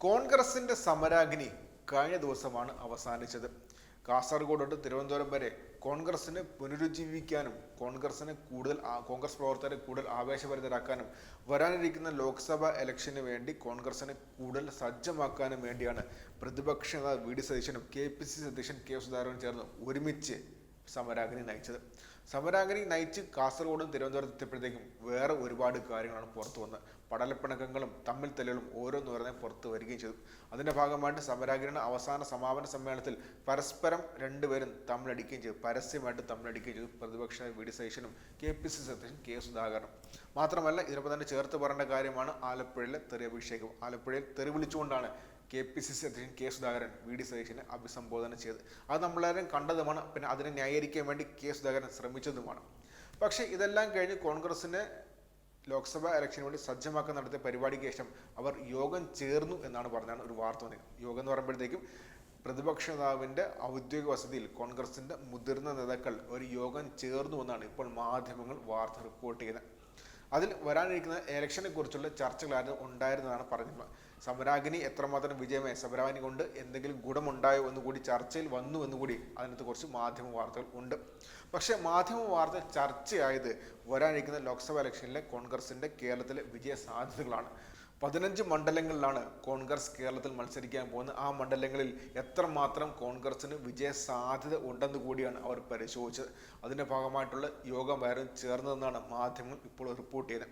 കോൺഗ്രസിന്റെ സമരാഗ്നി കഴിഞ്ഞ ദിവസമാണ് അവസാനിച്ചത്. കാസർഗോഡ് തൊട്ട് തിരുവനന്തപുരം വരെ കോൺഗ്രസിനെ പുനരുജ്ജീവിക്കാനും കോൺഗ്രസിനെ കൂടുതൽ കോൺഗ്രസ് പ്രവർത്തകരെ കൂടുതൽ ആവേശഭരിതരാക്കാനും വരാനിരിക്കുന്ന ലോക്സഭ ഇലക്ഷന് വേണ്ടി കോൺഗ്രസിനെ കൂടുതൽ സജ്ജമാക്കാനും വേണ്ടിയാണ് പ്രതിപക്ഷ നേതാവ് വി ഡി സതീശനും K P C Satheesan K സുധാകരനും ചേർന്ന് ഒരുമിച്ച് സമരാഗ്നി നയിച്ചത്. സമരാഗ്നി നയിച്ച് കാസർഗോഡും തിരുവനന്തപുരം എത്തിയപ്പോഴത്തേക്കും വേറെ ഒരുപാട് കാര്യങ്ങളാണ് പുറത്തു വന്നത് പടലപ്പിണക്കങ്ങളും തമ്മിൽ തെല്ലുകളും ഓരോന്ന് പറഞ്ഞ പുറത്തു വരികയും ചെയ്തു. അതിന്റെ ഭാഗമായിട്ട് സമരാഗ്നിയുടെ അവസാന സമാപന സമ്മേളനത്തിൽ പരസ്പരം രണ്ടുപേരും തമ്മിലടിക്കുകയും ചെയ്തു. പരസ്യമായിട്ട് തമ്മിലടിക്കുകയും ചെയ്തു. പ്രതിപക്ഷ വി ഡി സതീശനും കെ പി സി സി അധ്യക്ഷൻ കെ സുധാകരനും. മാത്രമല്ല ഇതിനൊപ്പം തന്നെ ചേർത്ത് പറയേണ്ട കാര്യമാണ് ആലപ്പുഴയിലെ തെറിയഭിഷേകം. ആലപ്പുഴയിൽ തെറി വിളിച്ചുകൊണ്ടാണ് കെ പി സി സി അധ്യക്ഷൻ കെ സുധാകരൻ വി ഡി സതീശനെ അഭിസംബോധന ചെയ്ത്. അത് നമ്മളെല്ലാവരും കണ്ടതുമാണ്. പിന്നെ അതിനെ ന്യായീകരിക്കാൻ വേണ്ടി കെ സുധാകരൻ ശ്രമിച്ചതുമാണ്. പക്ഷേ ഇതെല്ലാം കഴിഞ്ഞ് കോൺഗ്രസിന് ലോക്സഭാ ഇലക്ഷന് വേണ്ടി സജ്ജമാക്കാൻ നടത്തിയ പരിപാടിക്ക് ശേഷം അവർ യോഗം ചേർന്നു എന്നാണ് പറഞ്ഞാണ് ഒരു വാർത്ത വന്നത്. യോഗം എന്ന് പറയുമ്പോഴത്തേക്കും പ്രതിപക്ഷ നേതാവിന്റെ ഔദ്യോഗിക വസതിയിൽ കോൺഗ്രസിന്റെ മുതിർന്ന നേതാക്കൾ ഒരു യോഗം ചേർന്നു എന്നാണ് ഇപ്പോൾ മാധ്യമങ്ങൾ വാർത്ത റിപ്പോർട്ട് ചെയ്യുന്നത്. അതിൽ വരാനിരിക്കുന്ന ഇലക്ഷനെ കുറിച്ചുള്ള ചർച്ചകളായിരുന്നു ഉണ്ടായിരുന്നതാണ് പറഞ്ഞിട്ടുള്ളത്. സമരാഗ്നി എത്രമാത്രം വിജയമായി സമരാഗ്നി കൊണ്ട് എന്തെങ്കിലും ഗുണമുണ്ടായോ എന്ന് കൂടി ചർച്ചയിൽ വന്നു എന്ന് കൂടി അതിനകത്ത് കുറച്ച് മാധ്യമ വാർത്തകൾ ഉണ്ട്. പക്ഷേ മാധ്യമ വാർത്ത ചർച്ചയായത് വരാനിരിക്കുന്ന ലോക്സഭാ ഇലക്ഷനിലെ കോൺഗ്രസിന്റെ കേരളത്തിലെ വിജയ സാധ്യതകളാണ്. പതിനഞ്ച് മണ്ഡലങ്ങളിലാണ് കോൺഗ്രസ് കേരളത്തിൽ മത്സരിക്കാൻ പോകുന്നത്. ആ മണ്ഡലങ്ങളിൽ എത്രമാത്രം കോൺഗ്രസിന് വിജയ സാധ്യത ഉണ്ടെന്ന് കൂടിയാണ് അവർ പരിശോധിച്ചത്. അതിന്റെ ഭാഗമായിട്ടുള്ള യോഗം യോഗമായിരുന്നു ചേർന്നതെന്നാണ് മാധ്യമങ്ങൾ ഇപ്പോൾ റിപ്പോർട്ട് ചെയ്തത്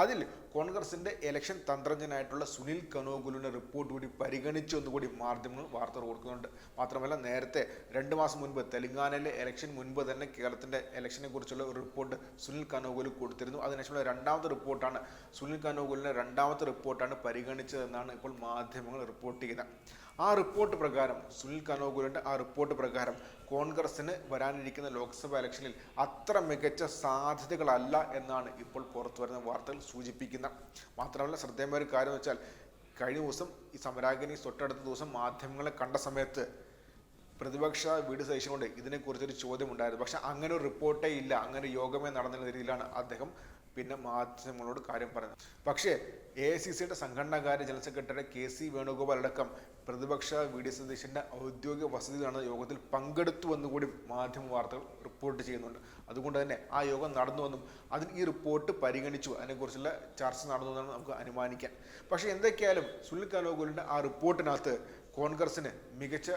അതിൽ കോൺഗ്രസിന്റെ ഇലക്ഷൻ തന്ത്രജ്ഞനായിട്ടുള്ള സുനിൽ കനോഗുലിന്റെ റിപ്പോർട്ട് കൂടി പരിഗണിച്ചു എന്നുകൂടി മാധ്യമങ്ങൾ വാർത്ത കൊടുക്കുന്നുണ്ട്. മാത്രമല്ല നേരത്തെ രണ്ട് മാസം മുൻപ് തെലങ്കാനയിലെ ഇലക്ഷൻ മുൻപ് തന്നെ കേരളത്തിന്റെ ഇലക്ഷനെ കുറിച്ചുള്ള ഒരു റിപ്പോർട്ട് സുനിൽ കനോകുലി കൊടുത്തിരുന്നു. അതിനുശേഷമുള്ള രണ്ടാമത്തെ റിപ്പോർട്ടാണ് സുനിൽ കനോഗുലിന്റെ രണ്ടാമത്തെ റിപ്പോർട്ടാണ് പരിഗണിച്ചതെന്നാണ് ഇപ്പോൾ മാധ്യമങ്ങൾ റിപ്പോർട്ട് ചെയ്യുന്നത്. ആ റിപ്പോർട്ട് പ്രകാരം സുനിൽ കനോകുലിന്റെ ആ റിപ്പോർട്ട് പ്രകാരം കോൺഗ്രസിന് വരാനിരിക്കുന്ന ലോക്സഭാ ഇലക്ഷനിൽ അത്ര മികച്ച സാധ്യതകളല്ല എന്നാണ് ഇപ്പോൾ പുറത്തു വരുന്ന വാർത്തകൾ സൂചിപ്പിക്കുന്നത്. മാത്രമല്ല ശ്രദ്ധേയമായ ഒരു കാര്യം വെച്ചാൽ കഴിഞ്ഞ ദിവസം ഈ സമരാഗിനി തൊട്ടടുത്ത ദിവസം മാധ്യമങ്ങളെ കണ്ട സമയത്ത് പ്രതിപക്ഷ വീട് സഹിച്ചുകൊണ്ട് ഇതിനെക്കുറിച്ചൊരു ചോദ്യം ഉണ്ടായിരുന്നു പക്ഷെ അങ്ങനെ ഒരു റിപ്പോർട്ടേ ഇല്ല. അങ്ങനെ യോഗമേ നടന്ന രീതിയിലാണ് അദ്ദേഹം പിന്നെ മാധ്യമങ്ങളോട് കാര്യം പറഞ്ഞു പക്ഷേ എ ഐ സി സിയുടെ സംഘടനാകാര്യ general secretary K C Venugopal അടക്കം പ്രതിപക്ഷ വി ഡി സതീശന്റെ ഔദ്യോഗിക വസതി നടന്ന യോഗത്തിൽ പങ്കെടുത്തു എന്നുകൂടി മാധ്യമ വാർത്തകൾ റിപ്പോർട്ട് ചെയ്യുന്നുണ്ട്. അതുകൊണ്ട് തന്നെ ആ യോഗം നടന്നുവെന്നും അതിൽ ഈ റിപ്പോർട്ട് പരിഗണിച്ചു. അതിനെക്കുറിച്ചുള്ള ചർച്ച നടന്നു എന്നാണ് നമുക്ക് അനുമാനിക്കാൻ പക്ഷേ എന്തൊക്കെയായാലും സുനിൽ കലോകുലിന്റെ ആ റിപ്പോർട്ടിനകത്ത് കോൺഗ്രസിന് മികച്ച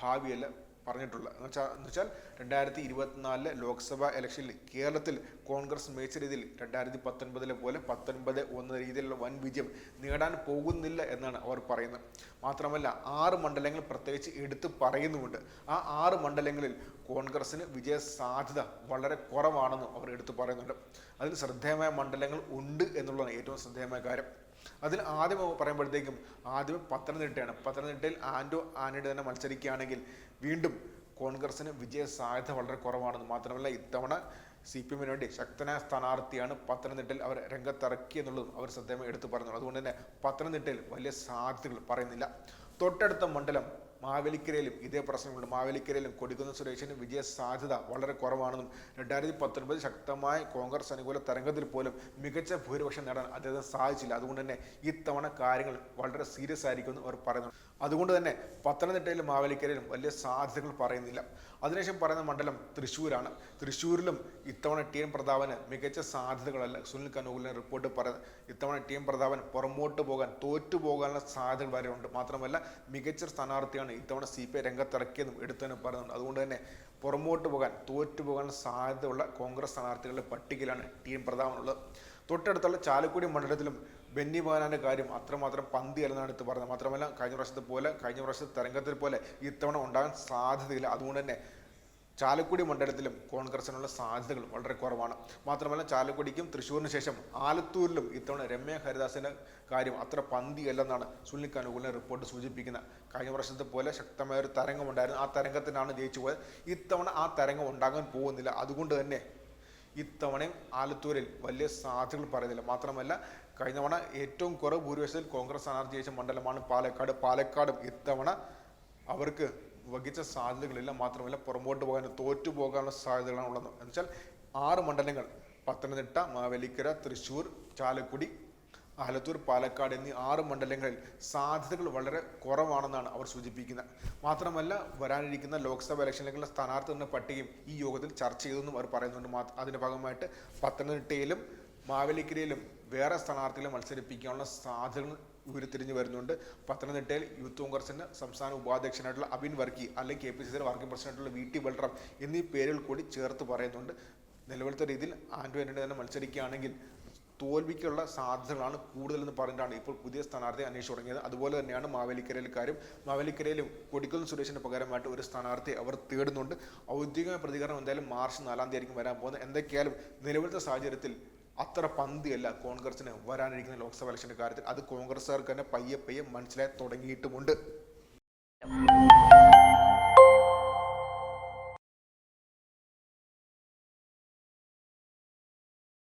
ഭാവിയല്ല പറഞ്ഞിട്ടുള്ളത് എന്ന് വെച്ചാൽ എന്ന് വെച്ചാൽ രണ്ടായിരത്തി ഇരുപത്തിനാലിലെ ലോക്സഭാ ഇലക്ഷനിൽ കേരളത്തിൽ കോൺഗ്രസ് മികച്ച രീതിയിൽ രണ്ടായിരത്തി പത്തൊൻപതിലെ പോലെ പത്തൊൻപത് ഒന്ന് രീതിയിലുള്ള വൻ വിജയം നേടാൻ പോകുന്നില്ല എന്നാണ് അവർ പറയുന്നത്. മാത്രമല്ല ആറ് മണ്ഡലങ്ങൾ പ്രത്യേകിച്ച് എടുത്തു പറയുന്നുമുണ്ട്. ആ ആറ് മണ്ഡലങ്ങളിൽ കോൺഗ്രസിന് വിജയ സാധ്യത വളരെ കുറവാണെന്നും അവർ എടുത്തു പറയുന്നുണ്ട്. അതിൽ ശ്രദ്ധേയമായ മണ്ഡലങ്ങൾ ഉണ്ട് എന്നുള്ളതാണ് ഏറ്റവും ശ്രദ്ധേയമായ കാര്യം. അതിൽ ആദ്യം പറയുമ്പോഴത്തേക്കും ആദ്യം പത്തനംതിട്ടയാണ്. പത്തനംതിട്ടയിൽ ആൻഡോ ആനയുടെ തന്നെ മത്സരിക്കുകയാണെങ്കിൽ വീണ്ടും കോൺഗ്രസിന് വിജയ സാധ്യത വളരെ കുറവാണെന്ന് മാത്രമല്ല ഇത്തവണ സി പി എമ്മിന് വേണ്ടി ശക്തനായ സ്ഥാനാർത്ഥിയാണ് പത്തനംതിട്ടയിൽ അവർ രംഗത്തിറക്കി എന്നുള്ളതും അവർ ശ്രദ്ധേയമായി എടുത്തു പറഞ്ഞു അതുകൊണ്ട് തന്നെ പത്തനംതിട്ടയിൽ വലിയ സാധ്യതകൾ പറയുന്നില്ല. തൊട്ടടുത്ത മണ്ഡലം മാവേലിക്കരയിലും ഇതേ പ്രശ്നമുണ്ട് മാവേലിക്കരയിലും കൊടിക്കുന്ന് സുരേഷിന് വിജയ സാധ്യത വളരെ കുറവാണെന്നും രണ്ടായിരത്തി പത്തൊൻപത് ശക്തമായ കോൺഗ്രസ് അനുകൂല തരംഗത്തിൽ പോലും മികച്ച ഭൂരിപക്ഷം നേടാൻ അദ്ദേഹത്തിന് സാധിച്ചില്ല. അതുകൊണ്ട് തന്നെ ഇത്തവണ കാര്യങ്ങൾ വളരെ സീരിയസ് ആയിരിക്കുമെന്ന് അവർ പറയുന്നു അതുകൊണ്ട് തന്നെ പത്തനംതിട്ടയിലും മാവേലിക്കരയിലും വലിയ സാധ്യതകൾ പറയുന്നില്ല. അതിനുശേഷം പറയുന്ന മണ്ഡലം തൃശ്ശൂരാണ്. തൃശ്ശൂരിലും ഇത്തവണ ടി എം പ്രതാപന് മികച്ച സാധ്യതകളല്ല. സുനിൽ കനൂലിന്റെ റിപ്പോർട്ട് പറയുന്നത് ഇത്തവണ ടി എം പ്രതാപൻ പുറമോട്ട് പോകാൻ തോറ്റു പോകാനുള്ള സാധ്യതകൾ ഉണ്ട് മാത്രമല്ല മികച്ച സ്ഥാനാർത്ഥിയാണ് ഇത്തവണ സി പി ഐ രംഗത്തിറക്കിയെന്നും എടുത്തതിനും പറയുന്നുണ്ട് അതുകൊണ്ട് തന്നെ പുറമോട്ട് പോകാൻ തോറ്റു പോകാൻ സാധ്യതയുള്ള കോൺഗ്രസ് സ്ഥാനാർത്ഥികളുടെ പട്ടികയിലാണ് ടി എം പ്രതാപനുള്ളത് തൊട്ടടുത്തുള്ള ചാലക്കുടി മണ്ഡലത്തിലും ബെന്നി ബഹനാന്റെ കാര്യം അത്രമാത്രം പന്തി അല്ലെന്നാണ് എടുത്ത് പറഞ്ഞത്. മാത്രമല്ല കഴിഞ്ഞ പ്രാവശ്യത്തെ പോലെ കഴിഞ്ഞ പ്രാവശ്യത്തെ തരംഗത്തിൽ പോലെ ഇത്തവണ ഉണ്ടാകാൻ സാധ്യതയില്ല. അതുകൊണ്ട് തന്നെ ചാലക്കുടി മണ്ഡലത്തിലും കോൺഗ്രസിനുള്ള സാധ്യതകൾ വളരെ കുറവാണ്. മാത്രമല്ല ചാലക്കുടിക്കും തൃശ്ശൂരിന് ശേഷം ആലത്തൂരിലും ഇത്തവണ രമ്യ ഹരിദാസിന്റെ കാര്യം അത്ര പന്തിയല്ലെന്നാണ് സുനിൽ കനുകൂലിന്റെ റിപ്പോർട്ട് സൂചിപ്പിക്കുന്നത്. കഴിഞ്ഞ വർഷത്തെ പോലെ ശക്തമായ ഒരു തരംഗമുണ്ടായിരുന്നു ആ തരംഗത്തിനാണ് ജയിച്ചു പോയത്. ഇത്തവണ ആ തരംഗം ഉണ്ടാകാൻ പോകുന്നില്ല. അതുകൊണ്ട് തന്നെ ഇത്തവണയും ആലത്തൂരിൽ വലിയ സാധ്യതകൾ പറയുന്നില്ല. മാത്രമല്ല കഴിഞ്ഞ തവണ ഏറ്റവും കുറവ് ഭൂരിപക്ഷത്തിൽ കോൺഗ്രസ് സ്ഥാനാർത്ഥി ജയിച്ച മണ്ഡലമാണ് പാലക്കാട്. പാലക്കാടും ഇത്തവണ അവർക്ക് വഹിച്ച സാധ്യതകളില്ല. മാത്രമല്ല പുറമ്പോട്ട് പോകാൻ തോറ്റു പോകാനുള്ള സാധ്യതകളാണ് ഉള്ളത്. എന്ന് വെച്ചാൽ ആറ് മണ്ഡലങ്ങൾ പത്തനംതിട്ട മാവേലിക്കര തൃശ്ശൂർ ചാലക്കുടി ആലത്തൂർ പാലക്കാട് എന്നീ ആറ് മണ്ഡലങ്ങളിൽ സാധ്യതകൾ വളരെ കുറവാണെന്നാണ് അവർ സൂചിപ്പിക്കുന്നത്. മാത്രമല്ല വരാനിരിക്കുന്ന ലോക്സഭ ഇലക്ഷനിലേക്കുള്ള സ്ഥാനാർത്ഥികളുടെ പട്ടികയും ഈ യോഗത്തിൽ ചർച്ച ചെയ്തെന്നും അവർ പറയുന്നുണ്ട്. അതിന്റെ ഭാഗമായിട്ട് പത്തനംതിട്ടയിലും മാവേലിക്കരയിലും വേറെ സ്ഥാനാർത്ഥികളെ മത്സരിപ്പിക്കാനുള്ള സാധ്യതകൾ ഉരുത്തിരിഞ്ഞു വരുന്നുണ്ട്. പത്തനംതിട്ടയിൽ യൂത്ത് കോൺഗ്രസിന്റെ സംസ്ഥാന ഉപാധ്യക്ഷനായിട്ടുള്ള അബിൻ വർക്കി അല്ലെങ്കിൽ കെ പി സി സിയുടെ വർക്കിംഗ് പ്രസിഡന്റായിട്ടുള്ള വി ടി ബൽറാം എന്നീ പേരുകൾ കൂടി ചേർത്ത് പറയുന്നുണ്ട്. നിലവിലത്തെ രീതിയിൽ ആന്റോ ആന്റണി തന്നെ മത്സരിക്കുകയാണെങ്കിൽ തോൽവിക്കുള്ള സാധ്യതകളാണ് കൂടുതലെന്ന് പറഞ്ഞിട്ടാണ് ഇപ്പോൾ പുതിയ സ്ഥാനാർത്ഥി അന്വേഷിച്ചു തുടങ്ങിയത്. അതുപോലെ തന്നെയാണ് മാവേലിക്കരയിൽക്കാരും മാവേലിക്കരയിലും കൊടിക്കുന്ന് സുരേഷിന് പകരമായിട്ട് ഒരു സ്ഥാനാർത്ഥി അവർ തേടുന്നുണ്ട്. ഔദ്യോഗിക പ്രതികരണം എന്തായാലും മാർച്ച് നാലാം തീയതി ആയിരിക്കും വരാൻ പോകുന്നത്. എന്തൊക്കെയായാലും നിലവിലത്തെ സാഹചര്യത്തിൽ അത്ര പന്തിയല്ല കോൺഗ്രസിന് വരാനിരിക്കുന്ന ലോക്സഭ ഇലക്ഷന്റെ കാര്യത്തിൽ. അത് കോൺഗ്രസ്സുകാർക്ക് തന്നെ പയ്യെ പയ്യെ മനസ്സിലായി തുടങ്ങിയിട്ടുമുണ്ട്.